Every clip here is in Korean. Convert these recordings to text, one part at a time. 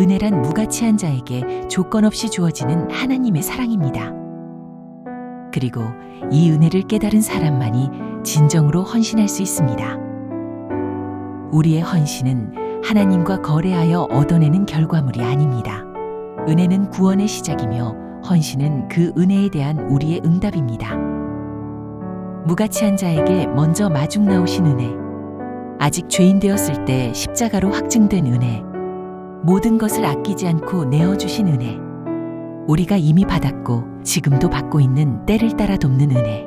은혜란 무가치한 자에게 조건 없이 주어지는 하나님의 사랑입니다. 그리고 이 은혜를 깨달은 사람만이 진정으로 헌신할 수 있습니다. 우리의 헌신은 하나님과 거래하여 얻어내는 결과물이 아닙니다. 은혜는 구원의 시작이며 헌신은 그 은혜에 대한 우리의 응답입니다. 무가치한 자에게 먼저 마중 나오신 은혜, 아직 죄인 되었을 때 십자가로 확증된 은혜, 모든 것을 아끼지 않고 내어주신 은혜, 우리가 이미 받았고 지금도 받고 있는 때를 따라 돕는 은혜.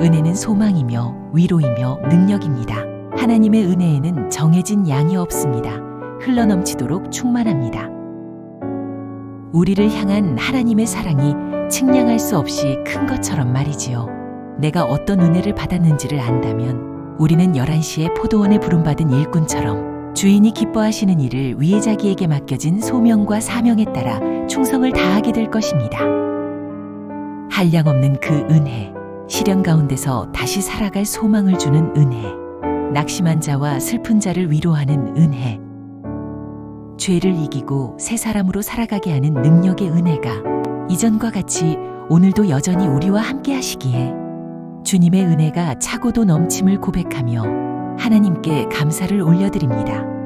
은혜는 소망이며 위로이며 능력입니다. 하나님의 은혜에는 정해진 양이 없습니다. 흘러넘치도록 충만합니다. 우리를 향한 하나님의 사랑이 측량할 수 없이 큰 것처럼 말이지요. 내가 어떤 은혜를 받았는지를 안다면 우리는 11시에 포도원에 부름받은 일꾼처럼 주인이 기뻐하시는 일을 위에 자기에게 맡겨진 소명과 사명에 따라 충성을 다하게 될 것입니다. 한량 없는 그 은혜, 시련 가운데서 다시 살아갈 소망을 주는 은혜, 낙심한 자와 슬픈 자를 위로하는 은혜, 죄를 이기고 새 사람으로 살아가게 하는 능력의 은혜가 이전과 같이 오늘도 여전히 우리와 함께 하시기에 주님의 은혜가 차고도 넘침을 고백하며 하나님께 감사를 올려드립니다.